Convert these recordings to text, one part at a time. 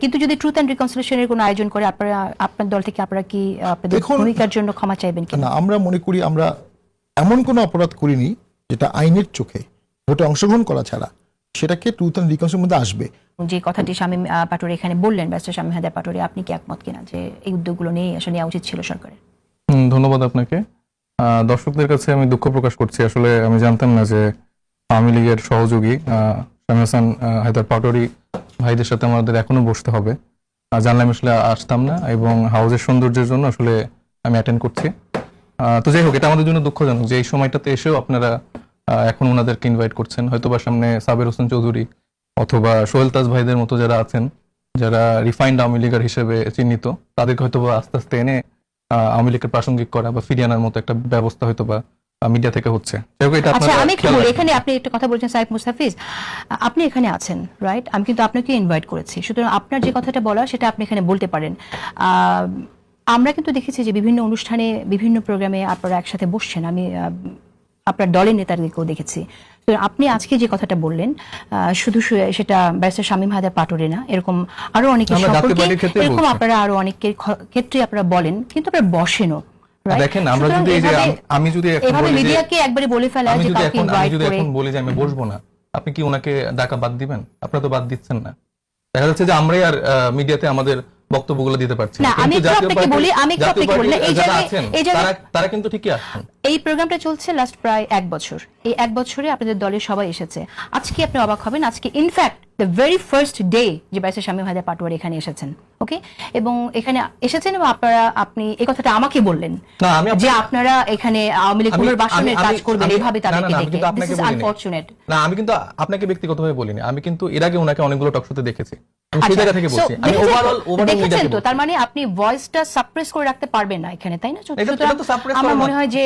কিন্তু যদি truth and রিকনসিলেশনের কোনো আয়োজন করে আপনারা আপনার দল থেকে আপনারা কি আপনাদের দেখুন- ভূমিকার জন্য ক্ষমা চাইবেন কি? না আমরা মনে করি আমরা এমন কোনো অপরাধ করিনি যেটা আইনের চোখে ভোটে অংশগ্রহণ করা ছাড়া সেটাকে ট্রুথ অ্যান্ড রিকনসিলের মধ্যে আসবে। যে কথাটি শামীম পাটোরি এখানে বললেন ব্যারিস্টার শামীম হায়দার পাটোয়ারি আপনি কি একমত কিনা যে এই উদ্যোগগুলো নিয়ে আসলে নেওয়া উচিত ছিল সরকারের? হুম, ধন্যবাদ আপনাকে। আহ, দর্শকদের কাছে আমি দুঃখ প্রকাশ করছি। আসলে আমি জানতাম না যে আওয়ামী লীগের সহযোগী শামীম হাসান হায়দার পাটোয়ারি ভাইদের সাথে আমাদের এখনও বসতে হবে। আহ, জানলে আমি আসলে আসতাম না এবং হাউসের সৌন্দর্যের জন্য আসলে আমি অ্যাটেন্ড করছি। তো যাই হোক এটা আমাদের জন্য দুঃখজনক যে এই সময়টাতে এসেও আপনারা এখন ওনাদেরকে ইনভাইট করছেন। হয়তোবা সামনে সাবের হোসেন চৌধুরী অথবা সোহেল তাজ ভাইদের মতো যারা আছেন যারা রিফাইন্ড আওয়ামী লীগার হিসেবে চিহ্নিত তাদেরকে হয়তো বা আস্তে আস্তে এনে আওয়ামী লীগের প্রাসঙ্গিক করা বা ফিরিয়ে আনার মতো একটা ব্যবস্থা হয়তো বা মিডিয়া থেকে হচ্ছে। আচ্ছা আমি একটু বলি এখানে আপনি একটা কথা বলছেন সাইফ মুস্তাফিজ আপনি এখানে আছেন রাইট আমি কিন্তু আপনাকে ইনভাইট করেছি। সুতরাং আপনার যে কথাটা বলা সেটা আপনি এখানে বলতে পারেন। আমরা কিন্তু দেখেছি যে বিভিন্ন অনুষ্ঠানে বিভিন্ন প্রোগ্রামে আপনারা একসাথে বসছেন। আমি আপনার দলের নেতাদেরকেও দেখেছি। তো আপনি আজকে যে কথাটা বললেন শুধু সেটা ব্যারিস্টার শামীম হায়দার পাটোরে না এরকম আরও অনেকের সম্পর্কে এরকম আপনারা আরও অনেকের ক্ষেত্রে আপনারা বলেন কিন্তু আপনারা বসেনও? দেখেন, আমরা যদি এই যে আমি যদি এখন এভাবে মিডিয়াকে একবারে বলে ফেলা আমি যে যদি কাউকে এখন আমি ইনভাইট যদি করে এখন বলি যে আমি বসবো না আপনি কি ওনাকে ডাকা বাদ দিবেন? আপনারা তো বাদ দিচ্ছেন না। দেখা যাচ্ছে যে আমরাই আর মিডিয়াতে আমাদের বক্তব্যগুলো দিতে পারছি না, আমি একটু আপনাকে বলি, আমি একটু আপনাকে বলি, এই জায়গায়- এই জায়গায়- তারা তারা কিন্তু ঠিকই আছেন। এই প্রোগ্রামটা চলছে লাস্ট প্রায় এক বছর। এই এক বছরে আপনাদের দলের সবাই এসেছে। আজকে আপনি অবাক হবেন আজকে in fact the very first day যে বাইসে স্বামী পাটোয়ারি এখানে এসেছেন ওকে এবং এখানে এসেছেন এবং আপনারা আপনি এই কথাটা আমাকে বললেন যে আপনারা এখানে আওয়ামী লীগ পুনর্বাসনের কাজ করবেন না, তাদেরকে দিস ইজ। আনফরচুনেট না আমি কিন্তু আপনাকে ব্যক্তিগতভাবে বলিনি। আমি কিন্তু এর আগে ওনাকে অনেকগুলো টকশোতে দেখেছি। আচ্ছা, দেখেছেন তো? তার মানে আপনি ভয়েসটা সাপ্রেস করে রাখতে পারবেন না এখানে তাই না? আমার মনে হয় যে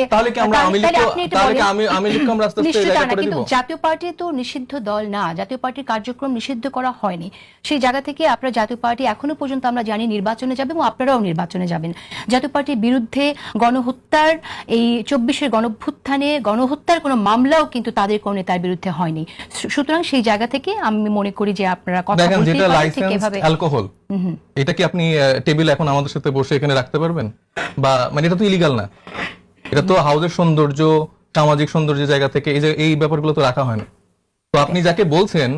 কিন্তু জাতীয় পার্টি তো নিষিদ্ধ দল না জাতীয় পার্টির কার্যক্রম নিষিদ্ধ করা হয়নি। সেই জায়গা থেকে আপনার জাতীয় পার্টি এখনও পর্যন্ত আমরা জানি নির্বাচনে যাবে এবং আপনারাও নির্বাচনে যাবেন। জাতীয় পার্টির বিরুদ্ধে গণহত্যার এই চব্বিশের গণভ্যুত্থানে গণহত্যার কোনো মামলাও কিন্তু তাদের কোনো নেতার বিরুদ্ধে হয়নি। সুতরাং সেই জায়গা থেকে আমি মনে করি যে আপনারা কথা ঠিক এভাবে। অ্যালকোহল এটা কি আপনি টেবিল এখন আমাদের সাথে বসে এখানে রাখতে পারবেন? বা মানে এটা তো ইলিগাল না। এটা তো হাউসের সৌন্দর্য সামাজিক সৌন্দর্যের জায়গা থেকে এই যে এই ব্যাপারগুলো তো রাখা হয় না। তো আপনি যাকে বলছেন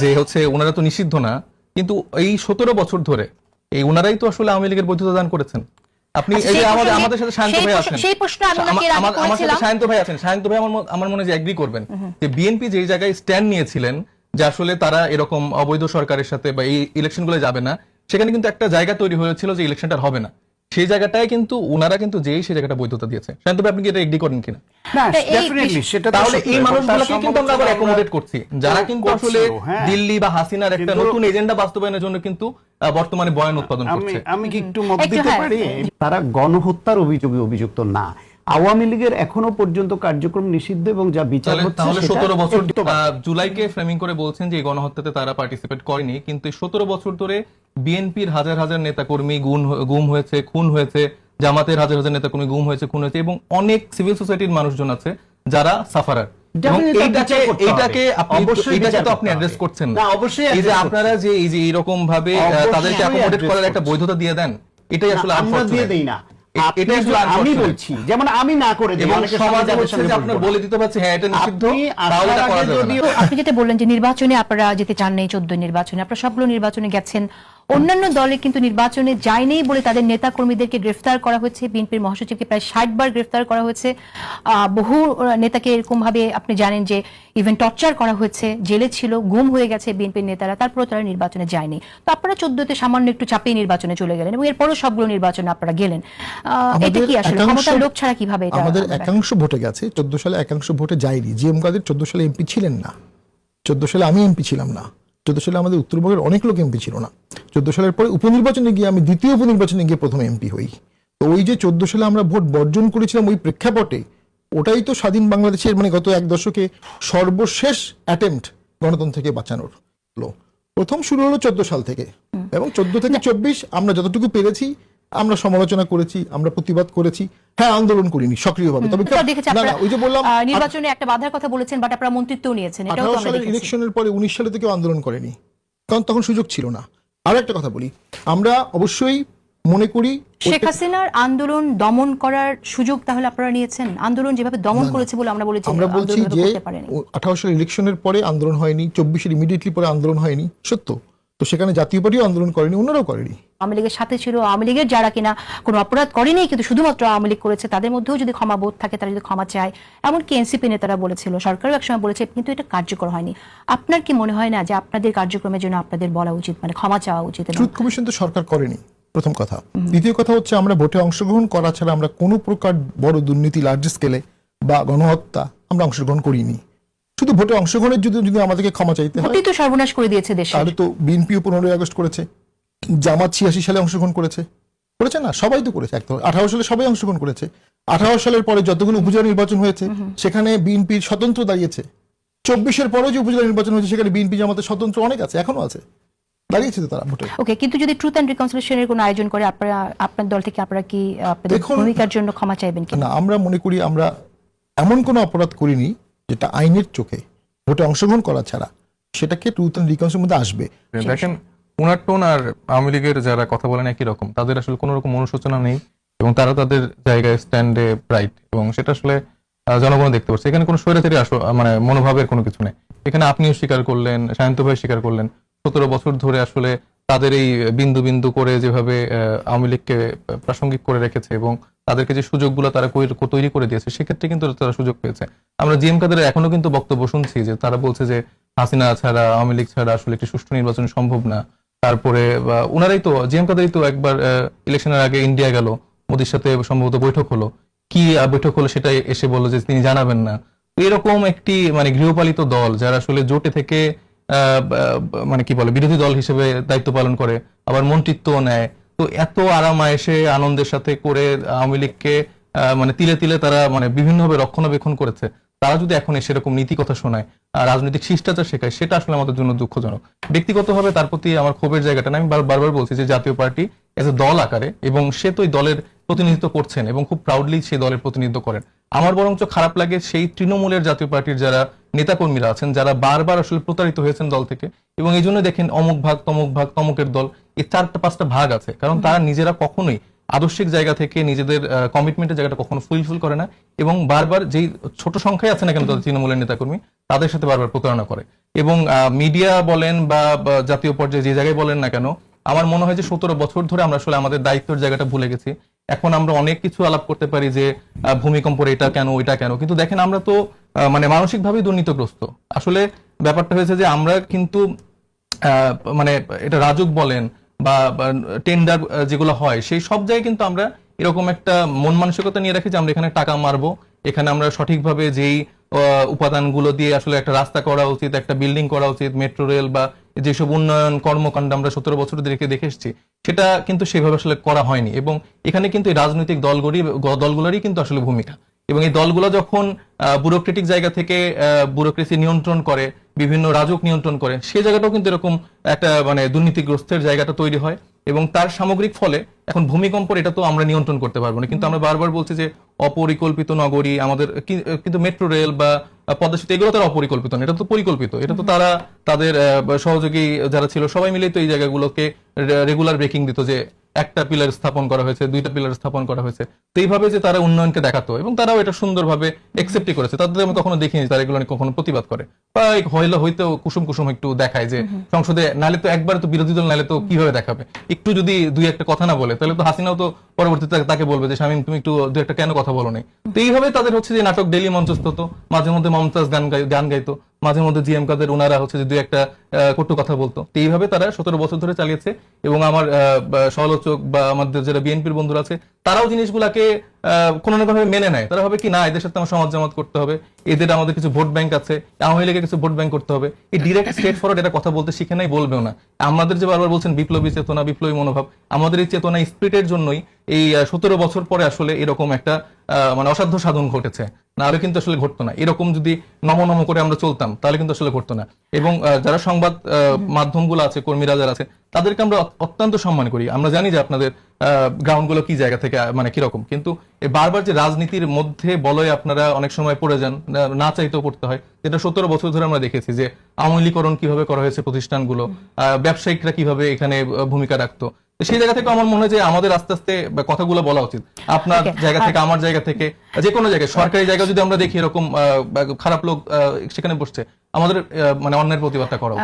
যে হচ্ছে ওনারা তো নিষিদ্ধ না কিন্তু এই সতেরো বছর ধরে এই ওনারাই তো আসলে আওয়ামী লীগের বৈধতা দান করেছেন। আপনি আচ্ছা, এই যে আমাদের আমাদের সাথে শান্ত ভাই আছেন। সেই প্রশ্ন আমি আগে আমার সাথে শান্ত ভাই আছেন শান্ত ভাই আমার আমার মনে হয় যে এগ্রি করবেন যে বিএনপি যেই জায়গায় স্ট্যান্ড নিয়েছিলেন যে আসলে তারা এরকম অবৈধ সরকারের সাথে বা এই ইলেকশনগুলো যাবে না সেখানে কিন্তু একটা জায়গা তৈরি হয়েছিল যে ইলেকশনটা হবে না। সেই জায়গাটায় কিন্তু ওনারা কিন্তু যেই সেই জায়গাটা বৈধতা দিয়েছে। শান্ত আপনি কি এটা এগ্রি করেন কিনা? তাহলে এই মানুষগুলোকে কিন্তু আমরা আবার অ্যাকোমোডেট করছি। যারা কিন্তু আসলে হ্যাঁ। দিল্লি বা হাসিনার একটা নতুন এজেন্ডা বাস্তবায়নের জন্য কিন্তু বর্তমানে বয়ান উৎপাদন করছে। আমি কি একটু মত দিতে হ্যাঁ। পারি? তারা গণহত্যার অভিযোগে অভিযুক্ত না। আওয়ামী লীগের এখনও পর্যন্ত কার্যক্রম নিষিদ্ধ এবং যা বিচার হচ্ছে তাহলে সেটা সতেরো বছর জুলাইকে ফ্রেমিং করে বলছেন যে এই গণহত্যাতে তারা পার্টিসিপেট করেনি কিন্তু সতেরো বছর ধরে বিএনপির হাজার হাজার নেতাকর্মী গুম গুম হয়েছে খুন হয়েছে জামাতের হাজার হাজার নেতাকর্মী গুম হয়েছে খুন হয়েছে এবং অনেক সিভিল সোসাইটির মানুষজন আছে যারা সাফারার এইটাকে আপনি অবশ্যই তো আপনি অ্যাড্রেস করছেন না, অবশ্যই এই যে আপনারা যে এই যে এরকম ভাবে তাদেরকে অ্যাকোমোডেট করার একটা বৈধতা দিয়ে দেন এটাই আসলে আমরা দিয়ে। দেই না। আমি বলছি যেমন আমি না করে। বলে দিতে পারছি হ্যাঁ এটা নিষিদ্ধ আপনি যেটা বললেন যে নির্বাচনে আপনারা যেতে চান নেই চোদ্দ নির্বাচনে আপনারা সবগুলো নির্বাচনে গেছেন অন্যান্য দলে কিন্তু নির্বাচনে যায়নি বলে তাদের নেতা কর্মীদেরকে গ্রেফতার করা হয়েছে। বিএনপির মহাসচিবকে প্রায় ষাট বার গ্রেফতার করা হয়েছে। বহু নেতাকে এরকম ভাবে আপনি জানেন যে ইভেন টর্চার করা হয়েছে জেলে ছিল গুম হয়ে গেছে বিএনপির নেতারা তারপরে তারা নির্বাচনে যায়নি। তো আপনারা চোদ্দতে সামান্য একটু চাপিয়ে নির্বাচনে চলে গেলেন এবং এরপরও সবগুলো নির্বাচনে আপনারা গেলেন। এটা কি আসলে? ক্ষমতার লোক ছাড়া কীভাবে এটা আমাদের একাংশ ভোটে গেছে চোদ্দ সালে একাংশ ভোটে যায়নি। জি এম কাদের চোদ্দ সালে এমপি ছিলেন না। চোদ্দ সালে আমি এমপি ছিলাম না। চোদ্দ সালে আমাদের উত্তরবঙ্গের অনেক লোক এমপি ছিল না। চোদ্দ সালের পরে উপনির্বাচনে গিয়ে আমি দ্বিতীয় উপনির্বাচনে গিয়ে প্রথম এমপি হই। তো ওই যে চোদ্দ সালে আমরা ভোট বর্জন করেছিলাম ওই প্রেক্ষাপটে ওটাই তো স্বাধীন বাংলাদেশের মানে গত এক দশকে সর্বশেষ অ্যাটেম্পট গণতন্ত্রকে বাঁচানোর হলো প্রথম শুরু হলো চোদ্দ সাল থেকে এবং চোদ্দ থেকে চব্বিশ আমরা যতটুকু পেরেছি আমরা সমালোচনা করেছি আমরা প্রতিবাদ করেছি। হ্যাঁ আন্দোলন করিনি সক্রিয়ভাবে। তবে তো ওই যে বললাম নির্বাচনে একটা বাধার কথা বলেছেন বাট আপনারা মন্ত্রিত্বও নিয়েছেন এটাও তো আঠারো সালের ইলেকশনের পরে উনিশ সালে থেকে আন্দোলন করেনি। কারণ তখন সুযোগ ছিল না। আরও একটা কথা বলি। আমরা অবশ্যই মনে করি শেখ হাসিনার আন্দোলন দমন করার সুযোগ তাহলে আপনারা নিয়েছেন? আন্দোলন যেভাবে দমন করেছে বলে আমরা বলেছি আমরা বলছি যে করতে পারেনি। আঠারো সালের ইলেকশনের পরে আন্দোলন হয়নি চব্বিশের ইমিডিয়েটলি পরে আন্দোলন হয়নি। সত্য। তো সেখানে জাতীয় পার্টিও আন্দোলন করেনি অন্যরাও করেনি। আওয়ামী লীগের সাথে ছিল আওয়ামী লীগের যারা কিনা কোনো অপরাধ করেনি কিন্তু শুধুমাত্র আওয়ামী লীগ করেছে তাদের মধ্যেও যদি ক্ষমা বোধ থাকে তারা যদি ক্ষমা চায় এমনকি এনসিপি নেতারা বলেছিল সরকারও একসময় বলেছে কিন্তু এটা কার্যকর হয়নি। আপনার কি মনে হয় না যে আপনাদের কার্যক্রমের জন্য আপনাদের বলা উচিত মানে ক্ষমা চাওয়া উচিত ট্রুথ কমিশন তো সরকার করেনি প্রথম কথা। দ্বিতীয় কথা হচ্ছে আমরা ভোটে অংশগ্রহণ করা ছাড়া আমরা কোনো প্রকার বড় দুর্নীতি লার্জ স্কেলে বা গণহত্যা আমরা অংশগ্রহণ করিনি। শুধু ভোটে অংশগ্রহণের যদি যদি আমাদেরকে ক্ষমা চাইতে হয় তো সর্বনাশ করে দিয়েছে দেশে। তাহলে তো বিএনপিও পনেরোই আগস্ট করেছে জামাত ছিয়াশি সালে অংশগ্রহণ করেছে। করেছে না? সবাই তো করেছে একদম। আঠারো সালে সবাই অংশগ্রহণ করেছে। আঠারো সালের পরে যতগুলো উপজেলা নির্বাচন হয়েছে সেখানে বিএনপির স্বতন্ত্র দাঁড়িয়েছে। চব্বিশের পরে যে উপজেলা নির্বাচন হয়েছে সেখানে বিএনপি জামাতের স্বতন্ত্র অনেক আছে এখনও আছে। দাঁড়িয়েছে তো তারা ভোটে। ওকে কিন্তু যদি ট্রুথ অ্যান্ড রিকনসিলেশনের কোনো আয়োজন করে আপনারা আপনার দল থেকে আপনারা কি আপনাদের ভূমিকার জন্য ক্ষমা চাইবেন কি? না আমরা মনে করি আমরা এমন কোনো অপরাধ করিনি যেটা আইনের চোখে ভোটে অংশগ্রহণ করা ছাড়া সেটাকে ট্রুথ অ্যান্ড রিকনসিলের মধ্যে আসবে। দেখেন, উনার টোন আর আওয়ামী লীগের যারা কথা বলেন একই রকম। তাদের আসলে কোনো রকম অনুশোচনা নেই এবং তারা তাদের জায়গায় স্ট্যান্ডে রাইট এবং সেটা আসলে জনগণ দেখতে পাচ্ছে। এখানে কোনো স্বৈরাচারী আস- মানে মনোভাবের কোনো কিছু নেই। এখানে আপনিও স্বীকার করলেন, সায়ন্ত ভাই স্বীকার করলেন, সতেরো বছর ধরে আসলে তাদের এই বিন্দু বিন্দু করে যেভাবে আওয়ামী লীগকে প্রাসঙ্গিক করে রেখেছে এবং তাদেরকে যে সুযোগগুলো তারা তৈরি করে দিয়েছে, সেক্ষেত্রে কিন্তু তারা সুযোগ পেয়েছে। আমরা জিএম কাদের এখনও কিন্তু বক্তব্য শুনছি যে তারা বলছে যে হাসিনা ছাড়া, আওয়ামী লীগ ছাড়া আসলে একটি সুষ্ঠু নির্বাচন সম্ভব না। তারপরে, বা উনারাই তো, জিএম কাদেরই তো একবার ইলেকশনের আগে ইন্ডিয়া গেল, মোদির সাথে সম্ভবত বৈঠক হলো। কি বৈঠক হলো সেটা এসে বলল যে তিনি জানাবেন না। এরকম একটি মানে গৃহপালিত দল যারা আসলে জোটে থেকে মানে কি বলে, বিরোধী দল হিসেবে দায়িত্ব পালন করে, আবার মন্ত্রিত্ব নেয় তো এত আরাম এসে আনন্দের সাথে করে আওয়ামী লীগকে মানে তিলে তিলে তারা মানে বিভিন্নভাবে রক্ষণাবেক্ষণ করেছে, তারা যদি এখন সেরকম নীতি কথা শোনায় রাজনৈতিক শিষ্টাচার শেখায়, সেটা আসলে আমাদের জন্য দুঃখজনক। ব্যক্তিগতভাবে তার প্রতি আমার ক্ষোভের জায়গাটা আমি বার- বারবার বলছি যে জাতীয় পার্টি এজ এ দল আকারে, এবং সে তো দলের প্রতিনিধিত্ব করছেন, এবং খুব প্রাউডলি সেই দলের প্রতিনিধিত্ব করেন। আমার বরঞ্চ খারাপ লাগে সেই তৃণমূলের জাতীয় পার্টির যারা নেতাকর্মীরা আছেন যারা বারবার আসলে প্রতারিত হয়েছেন দল থেকে। এবং এই জন্য দেখেন অমুক ভাগ তমুক ভাগ তমুকের দল এই চারটা পাঁচটা ভাগ আছে। কারণ তারা নিজেরা কখনোই আদর্শিক জায়গা থেকে নিজেদের কমিটমেন্টের জায়গাটা কখনো ফুলফিল করে না। এবং বারবার যেই ছোট সংখ্যায় আছে না কেন তাদের তৃণমূলের নেতাকর্মী তাদের সাথে বারবার প্রতারণা করে। এবং মিডিয়া বলেন বা বা জাতীয় পর্যায়ে যে জায়গায় বলেন না কেন আমার মনে হয় যে সতেরো বছর ধরে আমরা আসলে আমাদের দায়িত্বের জায়গাটা ভুলে গেছি। এখন আমরা অনেক কিছু আলাপ করতে পারি যে আহ, ভূমিকম্পর এটা কেন ওইটা কেন। কিন্তু দেখেন আমরা তো মানে মানসিকভাবেই দুর্নীতিগ্রস্ত। আসলে ব্যাপারটা হয়েছে যে আমরা কিন্তু মানে এটা রাজুক বলেন বা টেন্ডার যেগুলো হয় সেই সব জায়গায় কিন্তু আমরা এরকম একটা মন মানসিকতা নিয়ে রাখি যে আমরা এখানে টাকা মারবো। এখানে আমরা সঠিকভাবে যেই উপাদানগুলো দিয়ে আসলে একটা রাস্তা করা উচিত একটা বিল্ডিং করা উচিত মেট্রো রেল বা যেসব উন্নয়ন কর্মকাণ্ড আমরা সতেরো বছর ধরে দেখে এসেছি, সেটা কিন্তু সেভাবে আসলে করা হয়নি। এবং এখানে কিন্তু এই রাজনৈতিক দলগুলি, দলগুলোরই কিন্তু আসলে ভূমিকা। এবং এই দলগুলো যখন ব্যুরোক্রেটিক জায়গা থেকে ব্যুরোক্রেসি নিয়ন্ত্রণ করে, বিভিন্ন রাজক নিয়ন্ত্রণ করে, সেই জায়গাটাও কিন্তু এরকম একটা মানে দুর্নীতিগ্রস্তের জায়গাটা তৈরি হয়। এবং তার সামগ্রিক ফলে এখন ভূমিকম্প এটা তো আমরা নিয়ন্ত্রণ করতে পারব না। কিন্তু আমরা বারবার বলছি যে, অপরিকল্পিত নগরী, আমাদের কিন্তু মেট্রো রেল বা পদ্মা সেতু এগুলো তারা অপরিকল্পিত না এটা তো পরিকল্পিত। এটা তো তারা তাদের আহ, সহযোগী যারা ছিল সবাই মিলেই তো এই জায়গাগুলোকে রেগুলার ব্রেকিং দিত যে একটা পিলার স্থাপন করা হয়েছে দুইটা পিলার স্থাপন করা হয়েছে। তো এইভাবে যে তারা উন্নয়নকে দেখাতো এবং তারাও এটা সুন্দরভাবে একসেপ্টই করেছে। তাদের আমি কখনো দেখিনি তারা এগুলো নিয়ে কখনো প্রতিবাদ করে। বা হইলে হইতে কুসুম কুসুম একটু দেখায় যে সংসদে নালে তো একবার তো বিরোধী দল নালে তো কীভাবে দেখাবে? একটু যদি দুই একটা কথা না বলে তাহলে তো হাসিনাও তো পরবর্তীতে তাকে বলবে যে শামীম তুমি একটু দুই একটা কেন কথা বলো নাই? তো এইভাবে তাদের হচ্ছে যে নাটক ডেলি মঞ্চস্থ হতো মাঝে মধ্যে মমতাজ গান গাই- গান গাইতো। মাঝে মধ্যে জিএম কাদের ওনারা হচ্ছে যে দুই একটা কটু কথা বলতো। তো এইভাবে তারা সতেরো বছর ধরে চালিয়েছে এবং আমার সমালোচক বা আমাদের যারা বিএনপির বন্ধুরা আছে, তারাও জিনিসগুলাকে কোনো না কোনো মেনে নেয়। তারা হবে কি, না, এদের সাথে আমার সমাজ জামাত করতে হবে, এদের আমাদের কিছু ভোট ব্যাংক আছে, আওয়ামী লীগের কিছু ভোট ব্যাংক করতে হবে। এই ডিরেক্ট স্টেট ফরওয়ার্ড এটা কথা বলতে শিখে নাই, বলবেও না। আমাদের যে বারবার বলছেন বিপ্লবী চেতনা, বিপ্লবী মনোভাব, আমাদের এই চেতনা স্পিরিটের জন্যই এই সতেরো বছর পরে আসলে এরকম একটা মানে অসাধ্য সাধন ঘটেছে। নাহলে কিন্তু আসলে ঘটতো না। এরকম যদি নম নম করে আমরা চলতাম তাহলে কিন্তু আসলে ঘটতো না। এবং যারা সংবাদ মাধ্যমগুলো আছে কর্মীরা যারা আছে তাদেরকে আমরা অত্যন্ত সম্মান করি। আমরা জানি যে আপনাদের গ্রাউন্ডগুলো কি জায়গা থেকে মানে কীরকম। কিন্তু বারবার যে রাজনীতির মধ্যে বলয় আপনারা অনেক সময় পড়ে যান না- না চাইতেও পড়তে হয় যেটা সতেরো বছর ধরে আমরা দেখেছি যে আমলীকরণ কীভাবে করা হয়েছে প্রতিষ্ঠানগুলো আহ, ব্যবসায়িকরা কীভাবে এখানে ভূমিকা রাখতো। সেই জায়গা থেকে আমার মনে হয় যে আমাদের আস্তে আস্তে কথাগুলো বলা উচিত। আপনার জায়গা থেকে আমার জায়গা থেকে যে কোনো জায়গায় সরকারি জায়গায় যদি আমরা দেখি এরকম আহ, খারাপ লোক আহ, সেখানে বসছে আমাদের মানে অন্যের প্রতিবাদটা করা